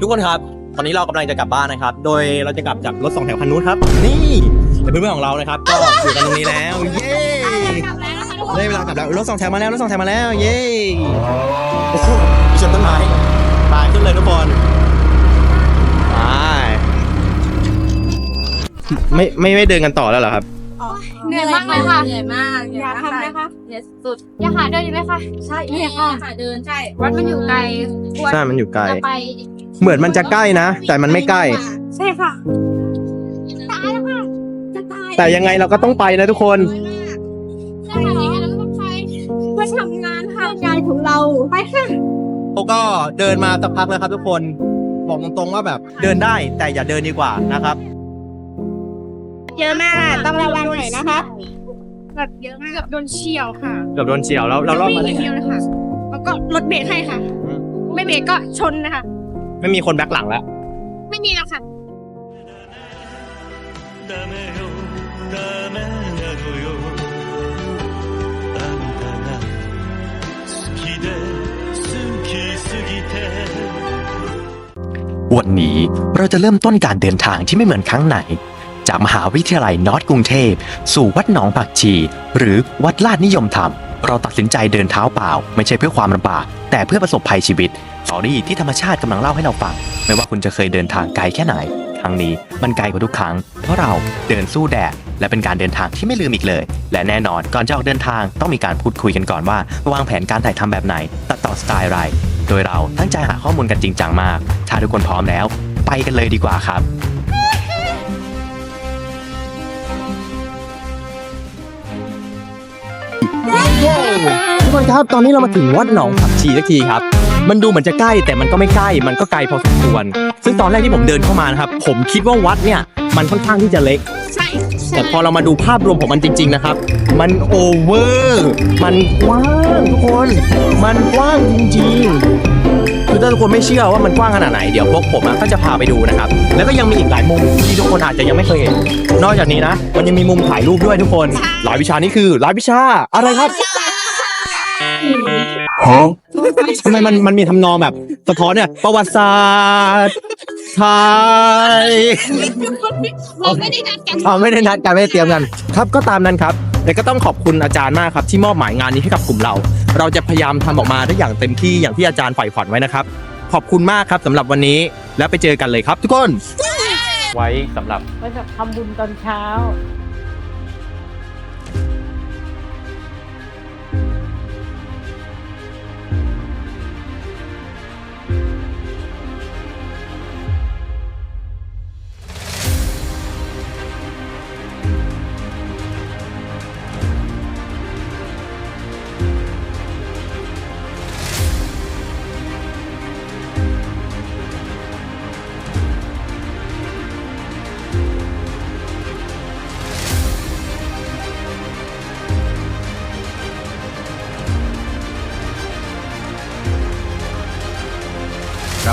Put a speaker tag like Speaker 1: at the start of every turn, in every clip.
Speaker 1: ทุกคนครับ ตอนนี้เรากำลังจะกลับบ้านนะครับ โดยเราจะกลับจากรถสองแถวคันนู้นครับ นี่แต่เพื่อนๆของเรานะครับ ก็อยู่กันตรงนี้แล้ว เย้
Speaker 2: กลับแล้วนะคะทุกคน
Speaker 1: ได้เวลากลับแล้วรถสองแถวมาแล้วรถสองแถวมาแล้ว เย้โอ้โหมีชนต้นไม้ตายขึ้นเลยทุกคนไปไม่ไม่ไม่เดินกันต่อแล้วเหรอครับ
Speaker 2: เหนื่อยมากเลยค่ะ
Speaker 3: เหนื่อยมาก
Speaker 2: อยากทำนะคะ
Speaker 3: เหนื่อยสุด
Speaker 2: อยากหาเดินอีกไหมคะ
Speaker 3: ใช่
Speaker 2: เนี่ยค่ะ
Speaker 3: ค่ะเดินใช่ วัดมันอยู่ไกลควร
Speaker 1: ใช่มันอยู่ไกล
Speaker 3: จะไป
Speaker 1: เหมือนมันจะใกล้นะ แต่มันไม่ใกล้
Speaker 2: ใช่ค่ะตายแล้วค่ะจะตาย
Speaker 1: แต่ยังไงเราก็ต้องไปนะทุกคน
Speaker 2: ใช่ค่ะเราต้องไปเพื่อทำงานค่ะงานของเราไปค่ะ
Speaker 1: เราก็เดินมาสักพักแล้วครับทุกคนบอกตรงๆว่าแบบเดินได้แต่อย่าเดินดีกว่านะครับ
Speaker 2: เยอะมากต้องระวังหน่อยนะคะแบบเยอะมากเกือบโดนเฉี่ยวค่ะ
Speaker 1: เกือบโดนเฉียวแล้วเรารอดมาได้
Speaker 2: วิ่ง
Speaker 1: ไง
Speaker 2: เดียวเลยค่ะแล้วก็รถเบรกให้ค่ะ
Speaker 1: อืม
Speaker 2: ไม่เบรกก็ชนนะคะ
Speaker 1: ไม่มีคนแบ็คหลังแล้ว
Speaker 2: ไม่มีแล้วค่ะ
Speaker 4: วันนี้เราจะเริ่มต้นการเดินทางที่ไม่เหมือนครั้งไหน จากมหาวิทยาลัยนอร์ทกรุงเทพ สู่วัดหนองผักชี หรือวัดลาดนิยมธรรม เราตัดสินใจเดินเท้าเปล่า ไม่ใช่เพื่อความลำบากแต่เพื่อประสบภัยชีวิตสตอรี่ที่ธรรมชาติกำลังเล่าให้เราฟัง ไม่ว่าคุณจะเคยเดินทางไกลแค่ไหน ครั้งนี้มันไกลกว่าทุกครั้ง เพราะเราเดินสู้แดดและเป็นการเดินทางที่ไม่ลืมอีกเลย และแน่นอนก่อนจะออกเดินทางต้องมีการพูดคุยกันก่อนว่า วางแผนการถ่ายทำแบบไหน ตัดต่อสไตล์อะไร โดยเราตั้งใจหาข้อมูลกันจริงจังมาก ถ้าทุกคนพร้อมแล้ว ไปกันเลยดีกว่าครับ
Speaker 1: ทุกคนครับตอนนี้เรามาถึงวัดหนองผักชีสักทีครับ มันดูเหมือนจะใกล้แต่มันก็ไม่ใกล้ มันก็ไกลพอสมควร ซึ่งตอนแรกที่ผมเดินเข้ามานะครับ ผมคิดว่าวัดเนี่ยมันค่อนข้างที่จะเล็ก แต่พอเรามาดูภาพรวมของมันจริง ๆ นะครับ มันโอเวอร์มันกว้างทุกคน มันกว้างจริงๆคือถ้าทุกคนไม่เชื่อว่ามันกว้างขนาดไหนเดี๋ยวพวกผมอะก็จะพาไปดูนะครับ แล้วก็ยังมีอีกหลายมุมที่ทุกคนอาจจะยังไม่เคยเห็นนอกจากนี้นะ มันยังมีมุมถ่ายรูปด้วยทุกคนรายวิชานี้คือรายวิชาอะไรครับ ทำไมมันมันมีทำนองแบบสะท้อนเนี่ย ประวัติศาสตร์ไทย
Speaker 2: เราไม่ได้นัดกัน
Speaker 1: อ๋อไม่ได้นัดกันไม่ได้เตรียมกัน ครับก็ตามนั้นครับแต่ก็ต้องขอบคุณอาจารย์มากครับ ที่มอบหมายงานนี้ให้กับกลุ่มเรา เราจะพยายามทำออกมาได้อย่างเต็มที่อย่างที่อาจารย์ใฝ่ฝันไว้นะครับ ขอบคุณมากครับสำหรับวันนี้แล้วไปเจอกันเลยครับ ทุกคน ไว้สำหรับ
Speaker 5: ไว้แบบทำบุญตอนเช้า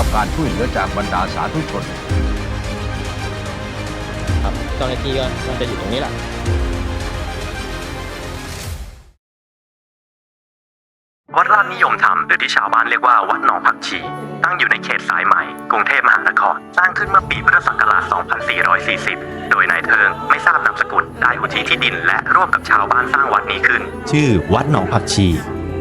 Speaker 6: รับการช่วยเหลือจากบรรดาสาธุชน
Speaker 1: ครับเจ้าหน้าที่ก็มันจะอยู่ตรงนี้แหละ
Speaker 4: วัดลาดนิยมธรรมหรือที่ชาวบ้านเรียกว่าวัดหนองผักชี ตั้งอยู่ในเขตสายไหมกรุงเทพมหานคร สร้างขึ้นเมื่อปีพุทธศักราช 2440 โดยนายเทิงไม่ทราบนามสกุลได้อุทิศที่ดิน และร่วมกับชาวบ้านสร้างวัดนี้ขึ้น ชื่อวัดหนองผักชี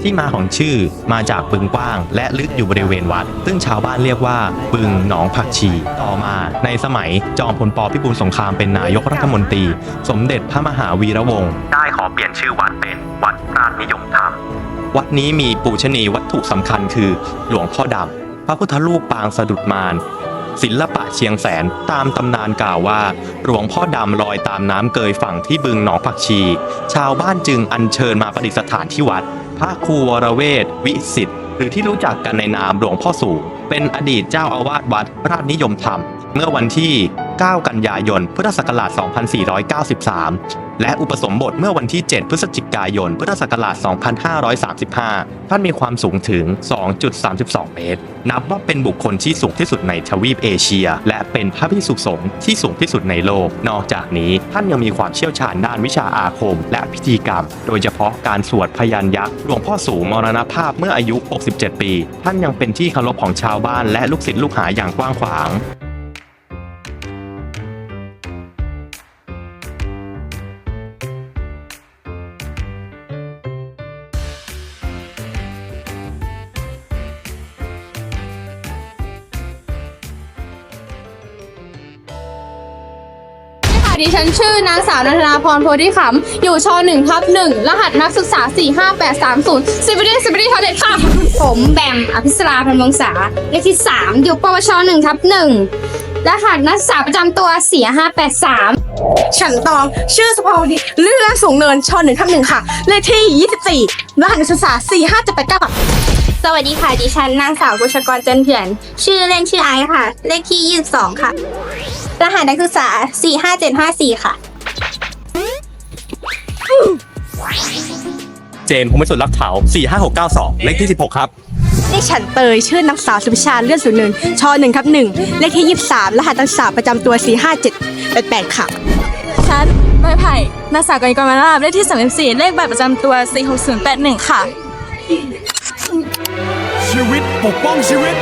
Speaker 4: ที่มาของชื่อมาจากบึงกว้าง และลึกอยู่บริเวณวัด ซึ่งชาวบ้านเรียกว่า บึงหนองผักชี ต่อมาในสมัยจอมพลปพิบูลสงครามเป็นนายกรัฐมนตรี สมเด็จพระมหาวีระวงศ์ได้ขอเปลี่ยนชื่อวัดเป็นวัดราชนิยมธรรม วัดนี้มีปูชนียวัตถุสำคัญคือ หลวงพ่อดำพระพุทธรูปปางสะดุดมารศิลปะเชียงแสนตามตำนานกล่าวว่า หลวงพ่อดำลอยตามน้ำเกยฝั่งที่บึงหนองผักชี ชาวบ้านจึงอัญเชิญมาประดิษฐานที่วัดพ ระครูวรเวทวิสิทธิ์หรือที่รู้จักกันในนามหลวงพ่อสูง เป็นอดีตเจ้าอาวาสวัดราชนิยมธรรม เมื่อวันที่ 9 กันยายน พุทธศักราช 2493 และอุปสมบทเมื่อวันที่ 7 พฤศจิกายน พุทธศักราช 2535 ท่านมีความสูงถึง 2.32 เมตร นับว่าเป็นบุคคลที่สูงที่สุดในทวีปเอเชีย และเป็นพระภิกษุสงฆ์ที่สูงที่สุดในโลก นอกจากนี้ท่านยังมีความเชี่ยวชาญด้านวิชาอาคม และพิธีกรรม โดยเฉพาะการสวดพยัญยักษ์หลวงพ่อสูงมรณภาพเมื่ออายุ 67 ปี ท่านยังเป็นที่เคารพของชาวบ้านและลูกศิษย์ลูกหาอย่างกว้างขวาง
Speaker 2: ดิฉันชื่อนางสาวนันทนาพรโพธิขำอยู่ช1ทับ1รหัสนักศึกษา 45830ซิบิลี่ซิบิลี่ทอเด็ดค่ะ ผมแบมอภิสราพันวงศาเลขที่ 3 อยู่ปวช1ทับ1รหัสนักศึกษาประจำตัว 4583
Speaker 5: ฉันตองชื่อสุภาวดีเลื่อนสูงเนินชหนึ่งทับหนึ่งค่ะ เลขที่ 24 รหัสนักศึกษา 4 5 7 8 9ค่ะ
Speaker 2: สวัสดีค่ะ ดิฉันนางสาวกุชกรจันเถื่อน ชื่อเล่นชื่อไอซ์ค่ะ เลขที่ 22 ค่ะ รหัสนักศึกษา 45754 ค่ะ
Speaker 1: เจนพงศ์สุดรักเถา45692 เลขที่ 16 ครับ
Speaker 5: เลขฉันเตยชื่อนางสาวสุพิชาเลื่อนสูงเนินชหนึ่งทับหนึ่งเลขที่ 23 รหัสนักศึกษาประจำตัว 4 5 7 8 8 ค่ะ
Speaker 3: ฉันใบไผ่นางสาวกนิกรมาลาบเลขที่34เลขบัตรประจำตัว 46081 ค่ะ
Speaker 7: ชีวิตปกป้องชีวิต